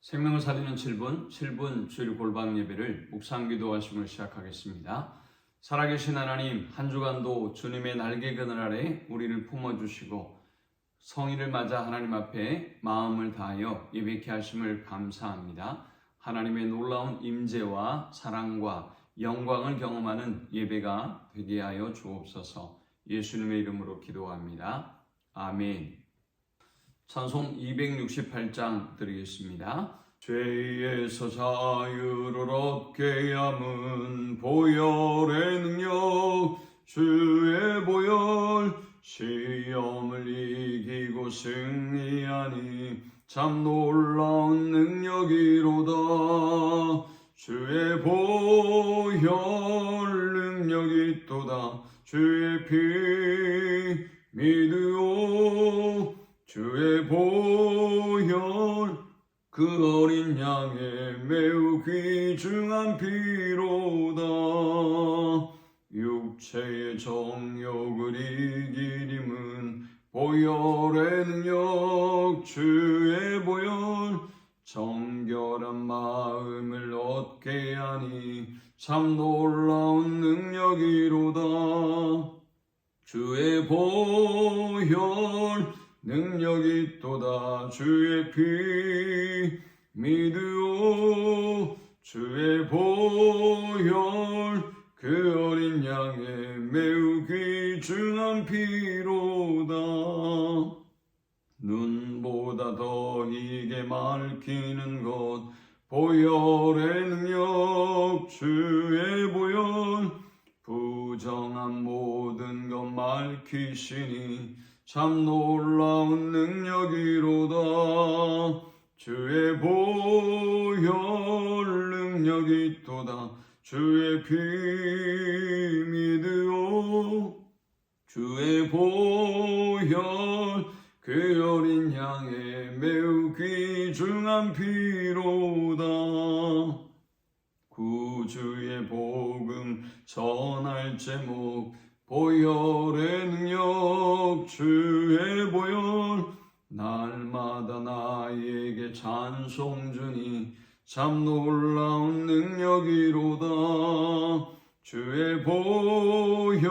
생명을 살리는 7분, 7분 주일 골방 예배를 묵상 기도하심을 시작하겠습니다. 살아계신 하나님, 한 주간도 주님의 날개 그늘 아래 우리를 품어주시고 성의를 맞아 하나님 앞에 마음을 다하여 예배케 하심을 감사합니다. 하나님의 놀라운 임재와 사랑과 영광을 경험하는 예배가 되게 하여 주옵소서 예수님의 이름으로 기도합니다. 아멘. 찬송 268장 드리겠습니다. 죄에서 자유를 얻게 함은 보혈의 능력 주의 보혈 시험을 이기고 승리하니 참 놀라운 능력이로다. 주의 보혈 능력이 또다. 주의 피 믿으오 주의 보혈 그 어린 양의 매우 귀중한 피로다. 육체의 정욕을 이기림은 보혈 주의 피 믿으오 주의 보혈 그 어린 양의 매우 귀중한 피로다. 눈보다 더 이게 밝히는 것 보혈의 능력 주의 보혈. 부정한 모든 것 밝히시니 참 놀라운 능력이로다. 주의 보혈 능력이 또다. 주의 피 믿으오. 주의 보혈 그 어린 양의 매우 귀중한 피로다. 구주의 복음 전할 제목 보혈의 능력 주의 보혈 날마다 나에게 찬송 주니 참 놀라운 능력이로다. 주의 보혈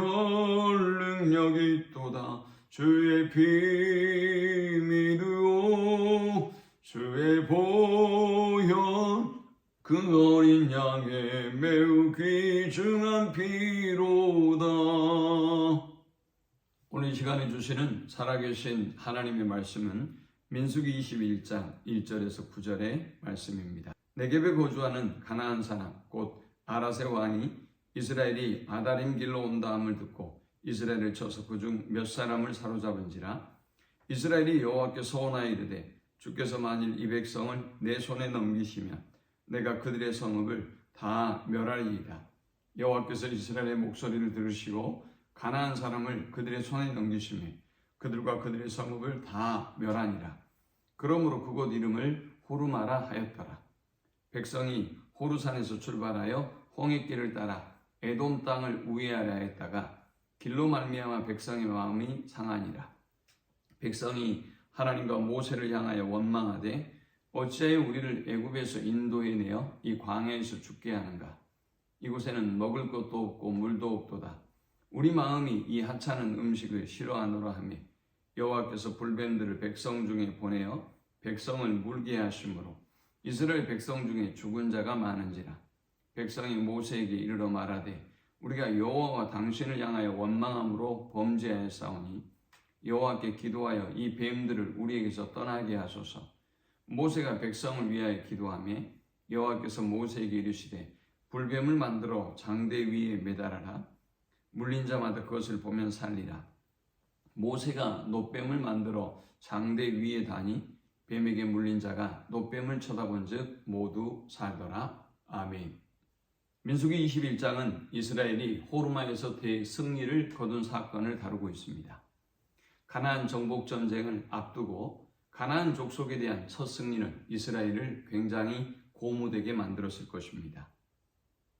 능력이 또다. 주의 피 믿으오 주의 보혈 그 어린 양의 매우 귀중한 피로다. 오늘 이 시간에 주시는 살아계신 하나님의 말씀은 민수기 21장 1절에서 9절의 말씀입니다. 내geb에 거주하는 가나안 사람 곧 아라세 왕이 이스라엘이 아다림 길로 온다함을 듣고 이스라엘을 쳐서 그중 몇 사람을 사로잡은지라 이스라엘이 여호와께 소원하여 이르되 주께서 만일 이 백성을 내 손에 넘기시면 내가 그들의 성읍을 다 멸하리이다. 여호와께서 이스라엘의 목소리를 들으시고 가나안 사람을 그들의 손에 넘기시며 그들과 그들의 성읍을 다 멸하니라. 그러므로 그곳 이름을 호르마라 하였더라. 백성이 호르산에서 출발하여 홍해길을 따라 에돔 땅을 우회하려 했다가 길로 말미암아 백성의 마음이 상하니라. 백성이 하나님과 모세를 향하여 원망하되 어찌하여 우리를 애굽에서 인도해 내어 이 광야에서 죽게 하는가? 이곳에는 먹을 것도 없고 물도 없도다. 우리 마음이 이 하찮은 음식을 싫어하노라 하며 여호와께서 불뱀들을 백성 중에 보내어 백성을 물게 하심으로 이스라엘 백성 중에 죽은 자가 많은지라 백성이 모세에게 이르러 말하되 우리가 여호와와 당신을 향하여 원망함으로 범죄하였사오니 여호와께 기도하여 이 뱀들을 우리에게서 떠나게 하소서. 모세가 백성을 위하여 기도하며 여호와께서 모세에게 이르시되 불뱀을 만들어 장대 위에 매달아라 물린 자마다 그것을 보면 살리라 모세가 노뱀을 만들어 장대 위에 다니 뱀에게 물린 자가 노뱀을 쳐다본즉 모두 살더라 아멘. 민수기 21장은 이스라엘이 호르마에서 대승리를 거둔 사건을 다루고 있습니다. 가나안 정복 전쟁을 앞두고 가나안 족속에 대한 첫 승리는 이스라엘을 굉장히 고무되게 만들었을 것입니다.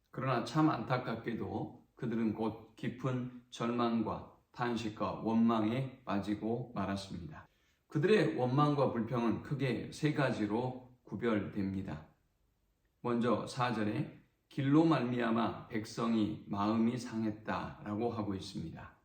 그러나 참 안타깝게도 그들은 곧 깊은 절망과 탄식과 원망에 빠지고 말았습니다. 그들의 원망과 불평은 크게 세 가지로 구별됩니다. 먼저 4절에 길로 말미암아 백성이 마음이 상했다라고 하고 있습니다.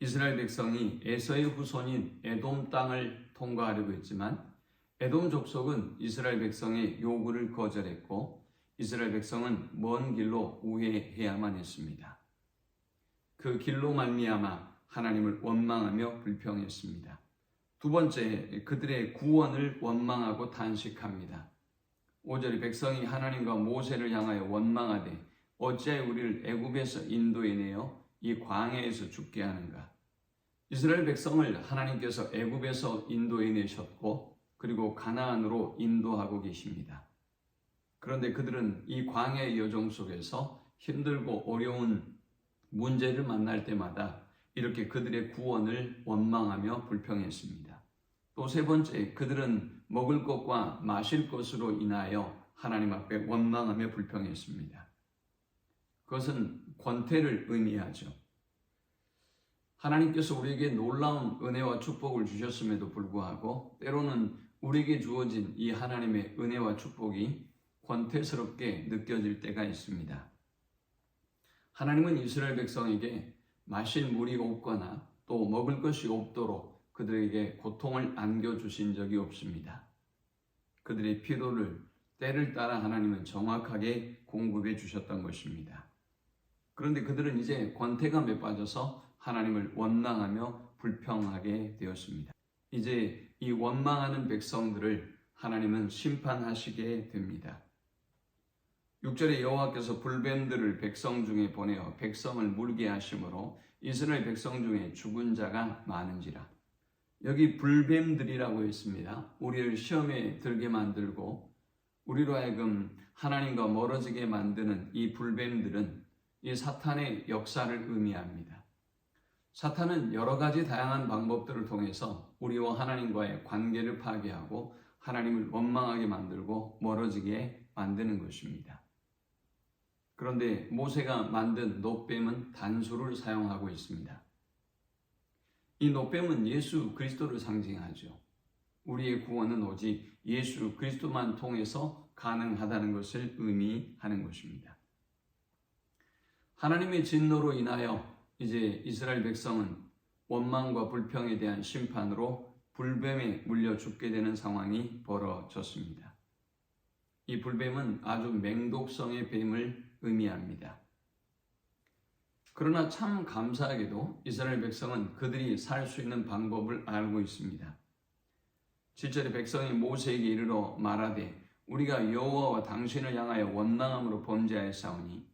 이스라엘 백성이 에서의 후손인 에돔 땅을 통과하려고 했지만 에돔 족속은 이스라엘 백성의 요구를 거절했고 이스라엘 백성은 먼 길로 우회해야만 했습니다. 그 길로 말미암아 하나님을 원망하며 불평했습니다. 두 번째, 그들의 구원을 원망하고 단식합니다. 5절에 백성이 하나님과 모세를 향하여 원망하되 어찌하여 우리를 애굽에서 인도해 내어 이 광야에서 죽게 하는가? 이스라엘 백성을 하나님께서 애굽에서 인도해 내셨고 그리고 가나안으로 인도하고 계십니다. 그런데 그들은 이 광야의 여정 속에서 힘들고 어려운 문제를 만날 때마다 이렇게 그들의 구원을 원망하며 불평했습니다. 또 세 번째, 그들은 먹을 것과 마실 것으로 인하여 하나님 앞에 원망하며 불평했습니다. 그것은 권태를 의미하죠. 하나님께서 우리에게 놀라운 은혜와 축복을 주셨음에도 불구하고 때로는 우리에게 주어진 이 하나님의 은혜와 축복이 권태스럽게 느껴질 때가 있습니다. 하나님은 이스라엘 백성에게 마실 물이 없거나 또 먹을 것이 없도록 그들에게 고통을 안겨주신 적이 없습니다. 그들의 필요를 때를 따라 하나님은 정확하게 공급해 주셨던 것입니다. 그런데 그들은 이제 권태감에 빠져서 하나님을 원망하며 불평하게 되었습니다. 이제 이 원망하는 백성들을 하나님은 심판하시게 됩니다. 6절에 여호와께서 불뱀들을 백성 중에 보내어 백성을 물게 하심으로 이스라엘 백성 중에 죽은 자가 많은지라. 여기 불뱀들이라고 했습니다. 우리를 시험에 들게 만들고 우리로 하여금 하나님과 멀어지게 만드는 이 불뱀들은 이 사탄의 역사를 의미합니다. 사탄은 여러 가지 다양한 방법들을 통해서 우리와 하나님과의 관계를 파괴하고 하나님을 원망하게 만들고 멀어지게 만드는 것입니다. 그런데 모세가 만든 노뱀은 단수를 사용하고 있습니다. 이 노뱀은 예수 그리스도를 상징하죠. 우리의 구원은 오직 예수 그리스도만 통해서 가능하다는 것을 의미하는 것입니다. 하나님의 진노로 인하여 이제 이스라엘 백성은 원망과 불평에 대한 심판으로 불뱀에 물려 죽게 되는 상황이 벌어졌습니다. 이 불뱀은 아주 맹독성의 뱀을 의미합니다. 그러나 참 감사하게도 이스라엘 백성은 그들이 살 수 있는 방법을 알고 있습니다. 7절에 백성이 모세에게 이르러 말하되 우리가 여호와와 당신을 향하여 원망함으로 범죄하였사오니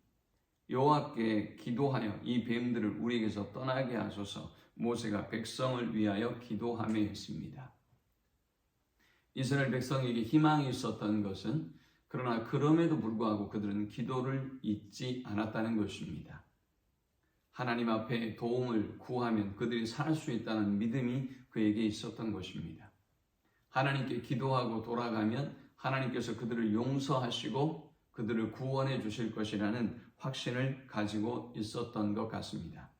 여호와께 기도하여 이 뱀들을 우리에게서 떠나게 하소서 모세가 백성을 위하여 기도하며 했습니다. 이스라엘 백성에게 희망이 있었던 것은 그러나 그럼에도 불구하고 그들은 기도를 잊지 않았다는 것입니다. 하나님 앞에 도움을 구하면 그들이 살 수 있다는 믿음이 그에게 있었던 것입니다. 하나님께 기도하고 돌아가면 하나님께서 그들을 용서하시고 그들을 구원해 주실 것이라는 확신을 가지고 있었던 것 같습니다.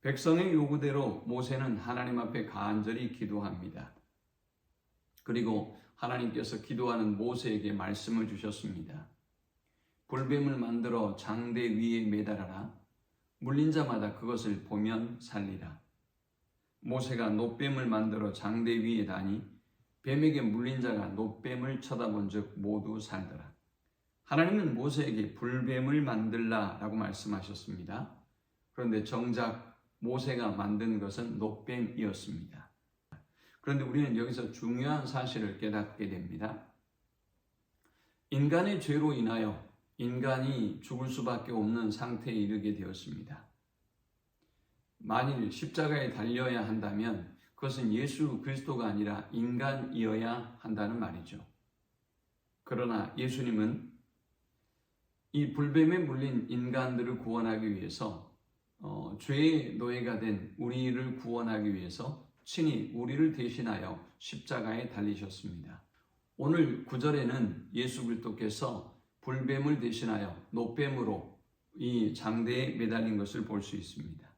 백성의 요구대로 모세는 하나님 앞에 간절히 기도합니다. 그리고 하나님께서 기도하는 모세에게 말씀을 주셨습니다. 불뱀을 만들어 장대 위에 매달아라. 물린 자마다 그것을 보면 살리라. 모세가 노뱀을 만들어 장대 위에 다니 뱀에게 물린 자가 노뱀을 쳐다본 즉 모두 살더라. 하나님은 모세에게 불뱀을 만들라 라고 말씀하셨습니다. 그런데 정작 모세가 만든 것은 노뱀이었습니다. 그런데 우리는 여기서 중요한 사실을 깨닫게 됩니다. 인간의 죄로 인하여 인간이 죽을 수밖에 없는 상태에 이르게 되었습니다. 만일 십자가에 달려야 한다면 그것은 예수 그리스도가 아니라 인간이어야 한다는 말이죠. 그러나 예수님은 이 불뱀에 물린 인간들을 구원하기 위해서 어, 죄의 노예가 된 우리를 구원하기 위해서 친히 우리를 대신하여 십자가에 달리셨습니다. 오늘 구절에는 예수 그리스도께서 불뱀을 대신하여 노뱀으로 이 장대에 매달린 것을 볼 수 있습니다.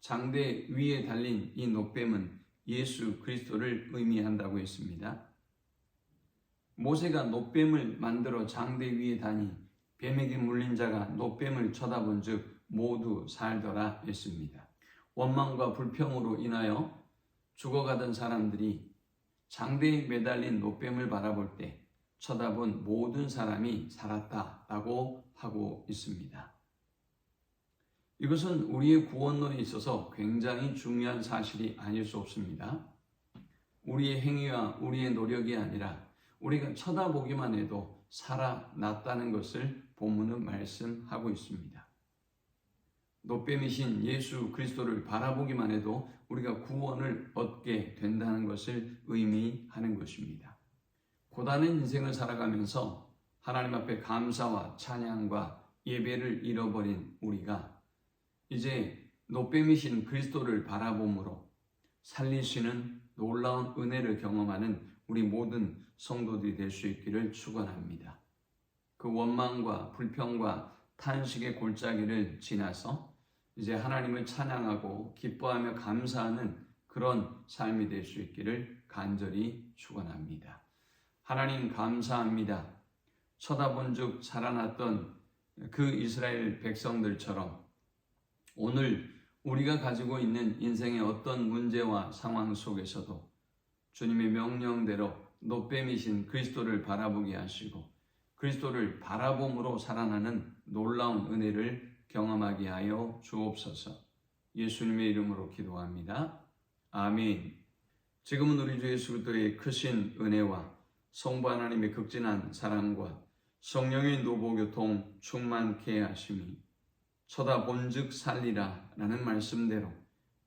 장대 위에 달린 이 노뱀은 예수 그리스도를 의미한다고 했습니다. 모세가 노뱀을 만들어 장대 위에 다니 뱀에게 물린 자가 노뱀을 쳐다본즉 모두 살더라 했습니다. 원망과 불평으로 인하여 죽어가던 사람들이 장대에 매달린 노뱀을 바라볼 때 쳐다본 모든 사람이 살았다라고 하고 있습니다. 이것은 우리의 구원론에 있어서 굉장히 중요한 사실이 아닐 수 없습니다. 우리의 행위와 우리의 노력이 아니라 우리가 쳐다보기만 해도 살아났다는 것을 본문은 말씀하고 있습니다. 노뱀이신 예수 그리스도를 바라보기만 해도 우리가 구원을 얻게 된다는 것을 의미하는 것입니다. 고단한 인생을 살아가면서 하나님 앞에 감사와 찬양과 예배를 잃어버린 우리가 이제 노뱀이신 그리스도를 바라봄으로 살리시는 놀라운 은혜를 경험하는 우리 모든 성도들이 될 수 있기를 축원합니다. 그 원망과 불평과 탄식의 골짜기를 지나서 이제 하나님을 찬양하고 기뻐하며 감사하는 그런 삶이 될 수 있기를 간절히 축원합니다. 하나님 감사합니다. 쳐다본즉 살아났던 그 이스라엘 백성들처럼 오늘 우리가 가지고 있는 인생의 어떤 문제와 상황 속에서도 주님의 명령대로 노뱀이신 그리스도를 바라보게 하시고 그리스도를 바라봄으로 살아나는 놀라운 은혜를 경험하게 하여 주옵소서. 예수님의 이름으로 기도합니다. 아멘. 지금은 우리 주 예수 그리스도의 크신 은혜와 성부 하나님의 극진한 사랑과 성령의 노보교통 충만케 하심이 쳐다본즉 살리라 라는 말씀대로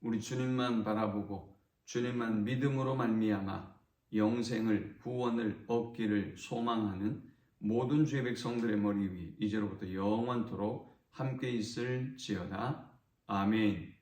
우리 주님만 바라보고 주님만 믿음으로 말미암아 영생을 구원을 얻기를 소망하는 모든 주의 백성들의 머리 위에 이제로부터 영원토록 함께 있을지어다. 아멘.